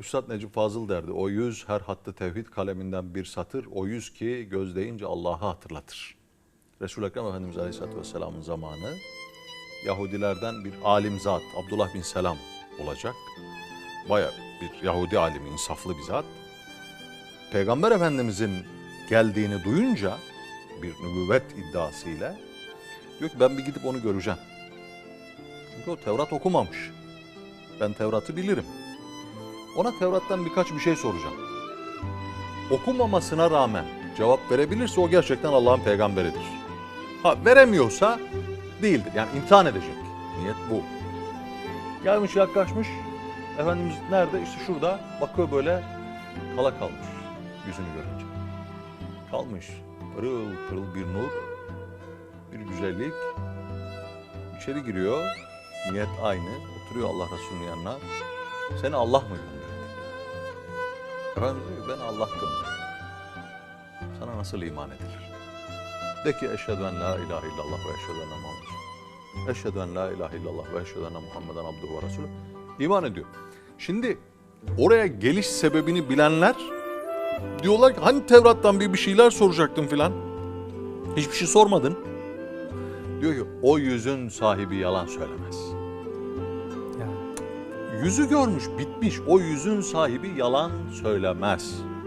Üstad Necip Fazıl derdi. O yüz her hattı tevhid kaleminden bir satır. O yüz ki göz deyince Allah'ı hatırlatır. Resul-i Ekrem Efendimiz Aleyhisselatü Vesselam'ın zamanı Yahudilerden bir alim zat Abdullah bin Selam olacak. Baya bir Yahudi alimi, insaflı bir zat. Peygamber Efendimizin geldiğini duyunca bir nübüvvet iddiasıyla diyor ki ben bir gidip onu göreceğim. Çünkü o Tevrat okumamış. Ben Tevrat'ı bilirim. Ona Tevrat'tan birkaç bir şey soracağım. Okumamasına rağmen cevap verebilirse o gerçekten Allah'ın peygamberidir. Ha veremiyorsa değildir. Yani imtihan edecek. Niyet bu. Gelmiş yaklaşmış. Efendimiz nerede? İşte şurada. Bakıyor böyle kala kalmış yüzünü görünce. Kalmış. Pırıl pırıl bir nur. Bir güzellik. İçeri giriyor. Niyet aynı. Oturuyor Allah Resulü'nün yanına. Seni Allah mı gönderdi? Efendimiz diyor ben Allah gönderdi. Sana nasıl iman edilir? De ki eşhedü en la ilahe illallah ve eşhedü enne Muhammed. Eşhedü en la ilahe illallah ve eşhedü enne Muhammeden abduhu ve resulü. İman ediyor. Şimdi oraya geliş sebebini bilenler diyorlar ki hani Tevrat'tan bir bir şeyler soracaktın filan. Hiçbir şey sormadın. Diyor ki o yüzün sahibi yalan söylemez. Yüzü görmüş, bitmiş. O yüzün sahibi yalan söylemez.